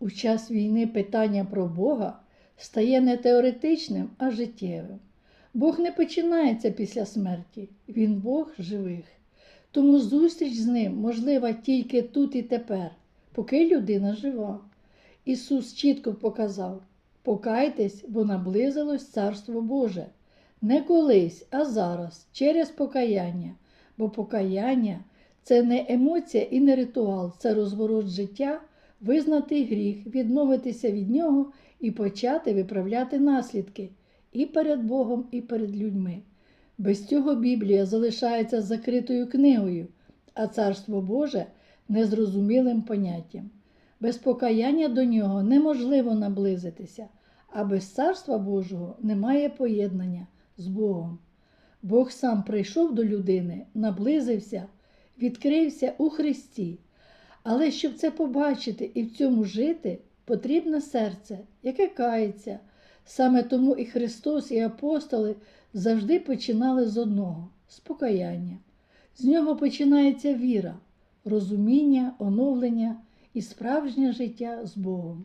У час війни питання про Бога стає не теоретичним, а життєвим. Бог не починається після смерті, Він Бог живих. Тому зустріч з ним можлива тільки тут і тепер, поки людина жива. Ісус чітко показав: покайтесь, бо наблизилось Царство Боже. Не колись, а зараз, через покаяння. Бо покаяння це не емоція і не ритуал, це розворот життя, визнати гріх, відмовитися від нього і почати виправляти наслідки і перед Богом, і перед людьми. Без цього Біблія залишається закритою книгою, а Царство Боже незрозумілим поняттям. Без покаяння до нього неможливо наблизитися, а без Царства Божого немає поєднання з Богом. Бог сам прийшов до людини, наблизився, відкрився у Христі. Але щоб це побачити і в цьому жити, потрібне серце, яке кається. Саме тому і Христос, і апостоли завжди починали з одного з покаяння. З нього починається віра, розуміння, оновлення і справжнє життя з Богом.